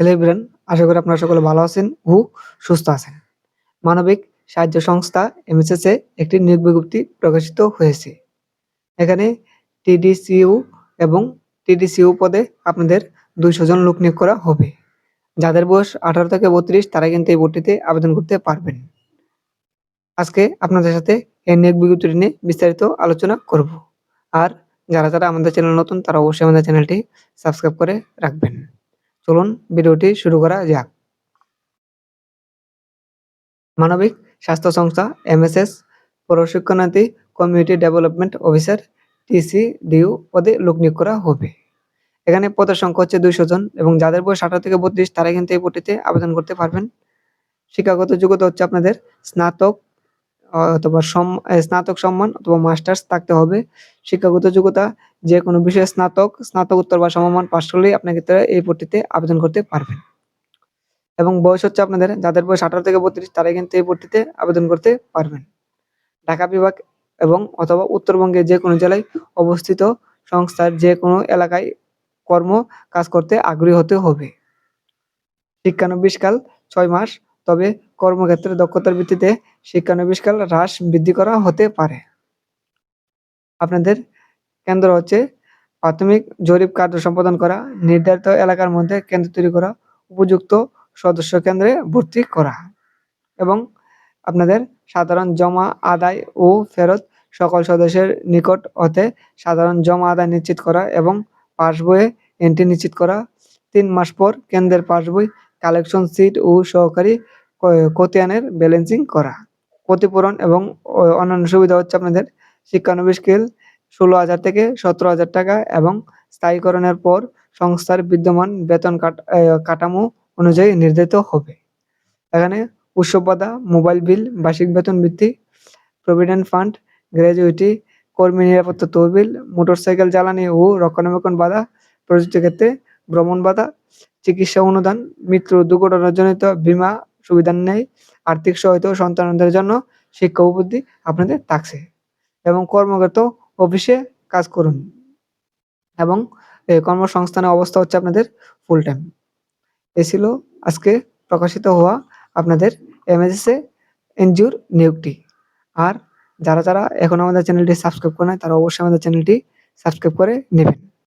Hello everyone, আশা করি আপনারা সকলে ভালো আছেন ও সুস্থ আছেন। মানবিক সাহায্য সংস্থা এমএসএস এ একটি নিয়োগ বিজ্ঞপ্তি প্রকাশিত হয়েছে। এখানে টিডিসিউ এবং টিডিসিউ পদে আপনাদের দুইশো জন লোক নিয়োগ করা হবে। যাদের বয়স আঠারো থেকে বত্রিশ, তারা কিন্তু এই ভর্তিতে আবেদন করতে পারবেন। আজকে আপনাদের সাথে এই নিয়োগ বিজ্ঞপ্তিটি নিয়ে বিস্তারিত আলোচনা করব। আর যারা যারা আমাদের চ্যানেল নতুন, তারা অবশ্যই আমাদের চ্যানেলটি সাবস্ক্রাইব করে রাখবেন। চলুন ভিডিওটি শুরু করা যাক। মানবিক স্বাস্থ্য সংস্থা এমএসএস প্রশিক্ষণার্থী কমিউনিটি ডেভেলপমেন্ট অফিসার টিসি টিসিডিউ পদে লোক নিয়োগ করা হবে। এখানে পদের সংখ্যা হচ্ছে দুইশো জন এবং যাদের বয়স আঠারো থেকে বত্রিশ তারা কিন্তু এই পদটিতে আবেদন করতে পারবেন। শিক্ষাগত যোগ্যতা হচ্ছে আপনাদের স্নাতক অথবা স্নাতক সম্মান অথবা মাস্টার্স থাকতে হবে। শিক্ষাগত যোগ্যতা যে কোনো বিষয়ে স্নাতক, স্নাতকোত্তর বা সমমান পাশ করলেই আপনার ক্ষেত্রে এই ভর্তিতে আবেদন করতে পারবেন। এবং বয়স হচ্ছে আপনাদের, যাদের বয়স আঠারো থেকে বত্রিশ, তারাই কিন্তু এই ভর্তিতে আবেদন করতে পারবেন। ঢাকা বিভাগ এবং অথবা উত্তরবঙ্গে যে কোনো জেলায় অবস্থিত সংস্থার যে কোনো এলাকায় কর্ম কাজ করতে আগ্রহী হতে হবে। শিক্ষানবিশকাল ছয় মাস তবে কর্মক্ষেত্রে দক্ষতার ভিত্তিতে শিক্ষানবিশকাল হ্রাস বৃদ্ধি করা হতে পারে। আপনাদের কেন্দ্র হচ্ছে প্রাথমিক জরিপ কার্য সম্পাদন করা, নির্ধারিত এলাকার মধ্যে কেন্দ্র তৈরি করা, উপযুক্ত সদস্য কেন্দ্রে ভর্তি করা এবং আপনাদের সাধারণ জমা আদায় ও ফেরত সকল সদস্যের নিকট হতে সাধারণ জমা আদায় নিশ্চিত করা এবং পাসবইয়ে এন্ট্রি নিশ্চিত করা। তিন মাস পর কেন্দ্রের পাসবই কালেকশন সিট ও সহকারী ক- খতিয়ানের ব্যালেন্সিং করা। ক্ষতিপূরণ এবং অন্যান্য সুবিধা হচ্ছে আপনাদের শিক্ষানবিশ স্কেল ষোলো হাজার থেকে সতেরো হাজার টাকা এবং স্থায়ীকরণের পর সংস্থার বিদ্যমান বেতন কাঠামো অনুযায়ী নির্ধারিত হবে। এখানে উৎসব মোবাইল বিল, বার্ষিক বেতন বৃদ্ধি, প্রভিডেন্ট ফান্ড, গ্র্যাজুইটি, কর্মী নিরাপত্তা তহবিল, মোটরসাইকেল জ্বালানি ও রক্ষণাবেক্ষণ বাধা প্রযুক্তি ক্ষেত্রে ভ্রমণ বাধা চিকিৎসা অনুদান মৃত্যু দুর্ঘটনাজনিত বীমা সুবিধা নেই, আর্থিক সহায়তা ও সন্তানদের জন্য শিক্ষা উপবৃদ্ধি আপনাদের থাকছে এবং কর্মরত অফিসে কাজ করুন এবং কর্মসংস্থানের অবস্থা হচ্ছে আপনাদের ফুল টাইম এ ছিল আজকে প্রকাশিত হওয়া আপনাদের এমএসএসএ এনজিওর নিয়োগটি। আর যারা যারা এখন আমাদের চ্যানেলটি সাবস্ক্রাইব করে নেয় তারা অবশ্যই আমাদের চ্যানেলটি সাবস্ক্রাইব করে নেবেন।